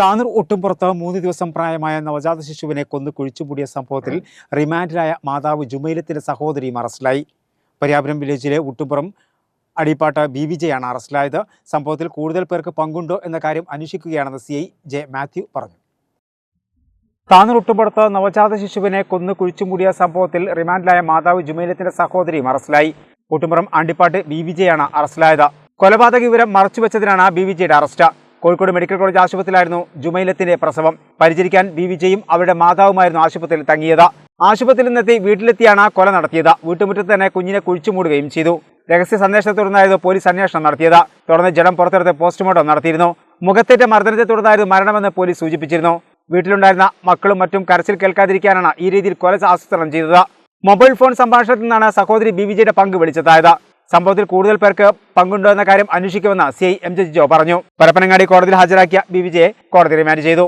താനൂർ ഒട്ടുംപുറത്ത് മൂന്ന് ദിവസം പ്രായമായ നവജാത ശിശുവിനെ കൊന്നു കുഴിച്ചുപൂടിയ സംഭവത്തിൽ റിമാൻഡിലായ മാതാവ് ജുമൈലത്തിന്റെ സഹോദരിയും അറസ്റ്റിലായി. പര്യാപുരം വില്ലേജിലെ ഒട്ടുംപുറം അടിപ്പാട്ട് ബി വിജയാണ് അറസ്റ്റിലായത്. സംഭവത്തിൽ കൂടുതൽ പേർക്ക് പങ്കുണ്ടോ എന്ന കാര്യം അന്വേഷിക്കുകയാണെന്ന് സി ഐ ജെ മാത്യു പറഞ്ഞു. താനൂർ ഒട്ടുംപുറത്ത് നവജാത ശിശുവിനെ കൊന്നു കുഴിച്ചുമൂടിയ സംഭവത്തിൽ റിമാൻഡിലായ മാതാവ് ജുമൈലത്തിന്റെ സഹോദരിയും അറസ്റ്റിലായി. ഒട്ടുംപുറം അണ്ടിപ്പാട്ട് ബി വിജയാണ് അറസ്റ്റിലായത്. കൊലപാതക വിവരം മറച്ചുവെച്ചതിനാണ് ബി വിജയുടെ അറസ്റ്റ്. കോഴിക്കോട് മെഡിക്കൽ കോളേജ് ആശുപത്രിയിലായിരുന്നു ജുമൈലത്തിന്റെ പ്രസവം. പരിചരിക്കാൻ ബി വിജയും അവരുടെ മാതാവുമായിരുന്നു ആശുപത്രിയിൽ തങ്ങിയത്. ആശുപത്രിയിൽ നിന്നെത്തി വീട്ടിലെത്തിയാണ് കൊല നടത്തിയത്. വീട്ടുമുറ്റത്ത് തന്നെ കുഞ്ഞിനെ കുഴിച്ചുമൂടുകയും ചെയ്തു. രഹസ്യ സന്ദേശത്തെ തുടർന്നായിരുന്നു പോലീസ് അന്വേഷണം നടത്തിയത്. തുടർന്ന് ജഡം പുറത്തെടുത്ത് പോസ്റ്റ്മോർട്ടം നടത്തിയിരുന്നു. മുഖത്തേറ്റ മർദ്ദനത്തെ തുടർന്നായിരുന്നു മരണമെന്ന് പോലീസ് സൂചിപ്പിച്ചിരുന്നു. വീട്ടിലുണ്ടായിരുന്ന മക്കളും മറ്റും കരച്ചിൽ കേൾക്കാതിരിക്കാനാണ് ഈ രീതിയിൽ കൊല ആസൂത്രണം ചെയ്തത്. മൊബൈൽ ഫോൺ സംഭാഷണത്തിൽ നിന്നാണ് സഹോദരി ബി വിജയുടെ പങ്ക് വിളിച്ചെത്തായത്. സംഭവത്തിൽ കൂടുതൽ പേർക്ക് പങ്കുണ്ടോ എന്ന കാര്യം അന്വേഷിക്കുമെന്ന് C I M J Jo പറഞ്ഞു. പരപ്പനങ്ങാടി കോടതിയിൽ ഹാജരാക്കിയ ബി വിജയെ കോടതി റിമാൻഡ് ചെയ്തു.